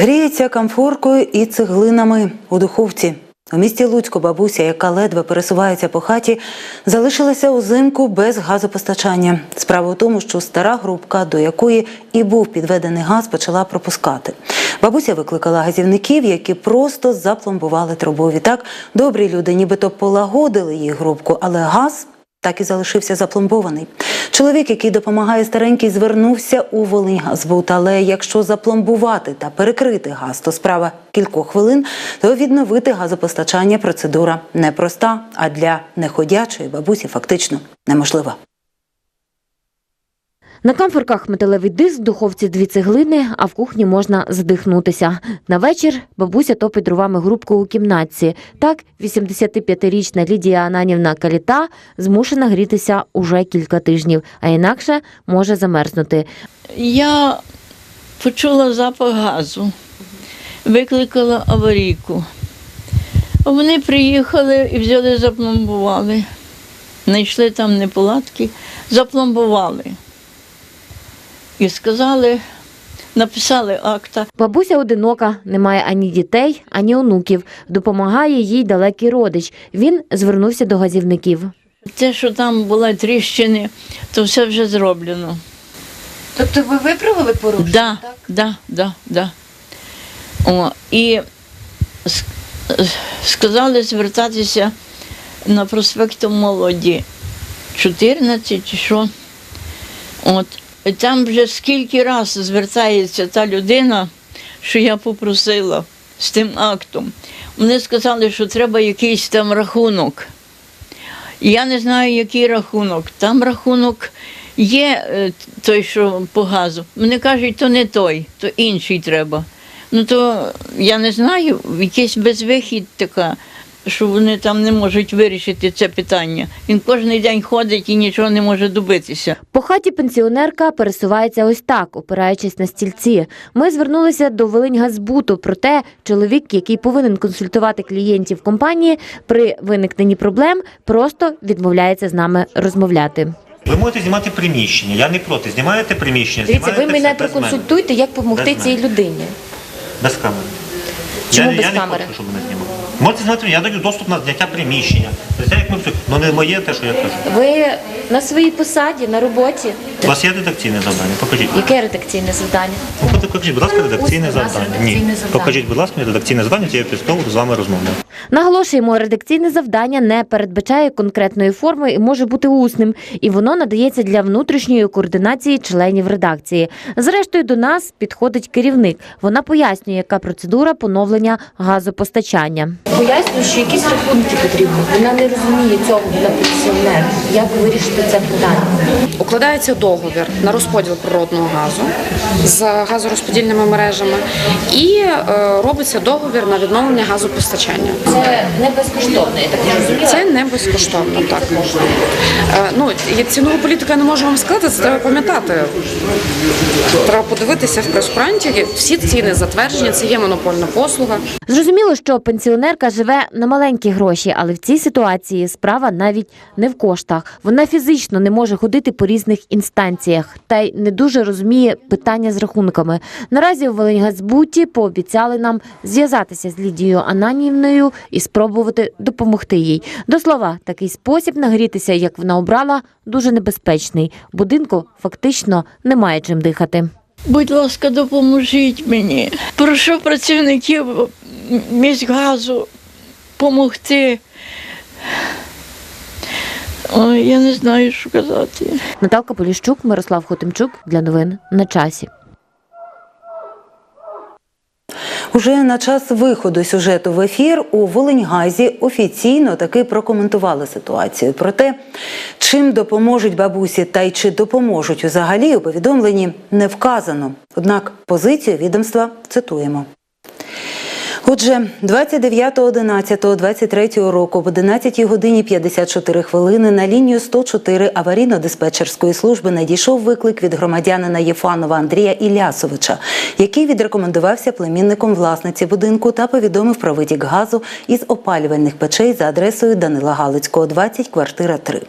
Гріється камфоркою і цеглинами у духовці. У місті Луцьку бабуся, яка ледве пересувається по хаті, залишилася узимку без газопостачання. Справа у тому, що стара грубка, до якої і був підведений газ, почала пропускати. Бабуся викликала газівників, які просто запломбували трубу. Відтак добрі люди нібито полагодили їй грубку, але газ так і залишився запломбований. Чоловік, який допомагає старенькій, звернувся у Волиньгазбут, але якщо запломбувати та перекрити газ, то справа кількох хвилин, то відновити газопостачання процедура непроста, а для неходячої бабусі фактично неможлива. На камфорках металевий диск, в духовці дві цеглини, а в кухні можна задихнутися. На вечір бабуся топить дровами грубку у кімнатці. Так, 85-річна Лідія Ананівна Каліта змушена грітися уже кілька тижнів, а інакше може замерзнути. Я почула запах газу, викликала аварійку. Вони приїхали і взяли, запломбували. Знайшли там неполадки, запломбували. І сказали, написали акта. Бабуся одинока, не має ані дітей, ані онуків. Допомагає їй далекий родич. Він звернувся до газівників. Те, що там були тріщини, то все вже зроблено. Тобто ви виправили порушення? Да, так? да, да, да. О, і сказали звертатися на проспекту молоді 14 чи що. От. Там вже скільки раз звертається та людина, що я попросила з тим актом. Вони сказали, що треба якийсь там рахунок. Я не знаю, який рахунок. Там рахунок є е, той, що по газу. Вони кажуть, то не той, то інший треба. Ну то я не знаю, якийсь безвихід така, що вони там не можуть вирішити це питання. Він кожен день ходить і нічого не може добитися. По хаті пенсіонерка пересувається ось так, опираючись на стільці. Ми звернулися до Волиньгазбуту, проте чоловік, який повинен консультувати клієнтів компанії при виникненні проблем, просто відмовляється з нами розмовляти. Ви можете знімати приміщення. Я не проти. Знімаєте приміщення, Дивіться, ви мене проконсультуйте, як допомогти цій людині. Без камери. Чому я, без я камери? не хочу, щоб мене. Можете знати, я даю доступ на зняття приміщення. Як ми. Ну не моє те, що я кажу. Ви на своїй посаді, на роботі. У вас є редакційне завдання? Покажіть. Яке редакційне завдання? Ну, покажіть, будь ласка, редакційне завдання. Ні. Покажіть, будь ласка, редакційне завдання, я підстову з вами розмовляю. Наголошуємо, редакційне завдання не передбачає конкретної форми і може бути усним, і воно надається для внутрішньої координації членів редакції. Зрештою, до нас підходить керівник. Вона пояснює, яка процедура поновлення газопостачання. Пояснюю, що якісь рахунки потрібні. Вона не розуміє цього, вона пенсіонер. Як вирішити це питання? Укладається договір на розподіл природного газу з газорозподільними мережами і е, робиться договір на відновлення газопостачання. Це не безкоштовно, я так розумію. Це не безкоштовно, так. Е, Ну, цінову політику я не можу вам сказати, це треба пам'ятати. Треба подивитися в прес-куранті. Всі ціни затверджені, це є монопольна послуга. Зрозуміло, що пенсіонерка живе на маленькі гроші, але в цій ситуації справа навіть не в коштах. Вона фізично не може ходити по різних інстанціях та й не дуже розуміє питання з рахунками. Наразі у Волиньгазбуті пообіцяли нам зв'язатися з Лідією Ананівною і спробувати допомогти їй. До слова, такий спосіб нагрітися, як вона обрала, дуже небезпечний. Будинку фактично немає чим дихати. Будь ласка, допоможіть мені. Прошу працівників міськгазу допомогти. Ой, я не знаю, що казати. Наталка Поліщук, Мирослав Хотимчук для новин на часі. Уже на час виходу сюжету в ефір у Волиньгазі офіційно таки прокоментували ситуацію. Про те, чим допоможуть бабусі та й чи допоможуть взагалі у повідомленні не вказано. Однак позицію відомства цитуємо. Отже, 29.11.23 року в 11 годині 54 хвилини на лінію 104 аварійно-диспетчерської служби надійшов виклик від громадянина Єфанова Андрія Ілясовича, який відрекомендувався племінником власниці будинку та повідомив про витік газу із опалювальних печей за адресою Данила Галицького, 20, квартира 3.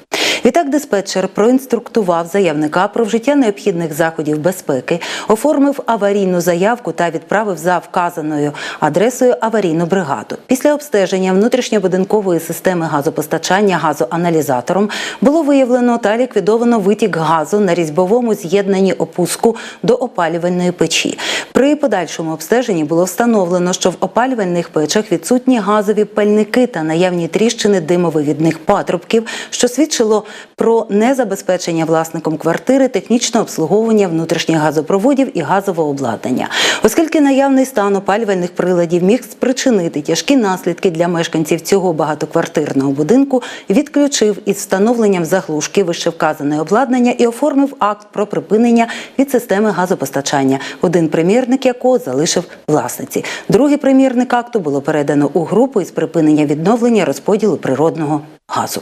Відтак диспетчер проінструктував заявника про вжиття необхідних заходів безпеки, оформив аварійну заявку та відправив за вказаною адресою аварійну бригаду. Після обстеження внутрішньобудинкової системи газопостачання газоаналізатором було виявлено та ліквідовано витік газу на різьбовому з'єднанні опуску до опалювальної печі. При подальшому обстеженні було встановлено, що в опалювальних печах відсутні газові пальники та наявні тріщини димовивідних патрубків, що свідчило про незабезпечення власником квартири технічного обслуговування внутрішніх газопроводів і газового обладнання. Оскільки наявний стан опалювальних приладів міг спричинити тяжкі наслідки для мешканців цього багатоквартирного будинку, відключив із встановленням заглушки вищевказане обладнання і оформив акт про припинення від системи газопостачання, один примірник якого залишив власниці. Другий примірник акту було передано у групу із припинення відновлення розподілу природного газу.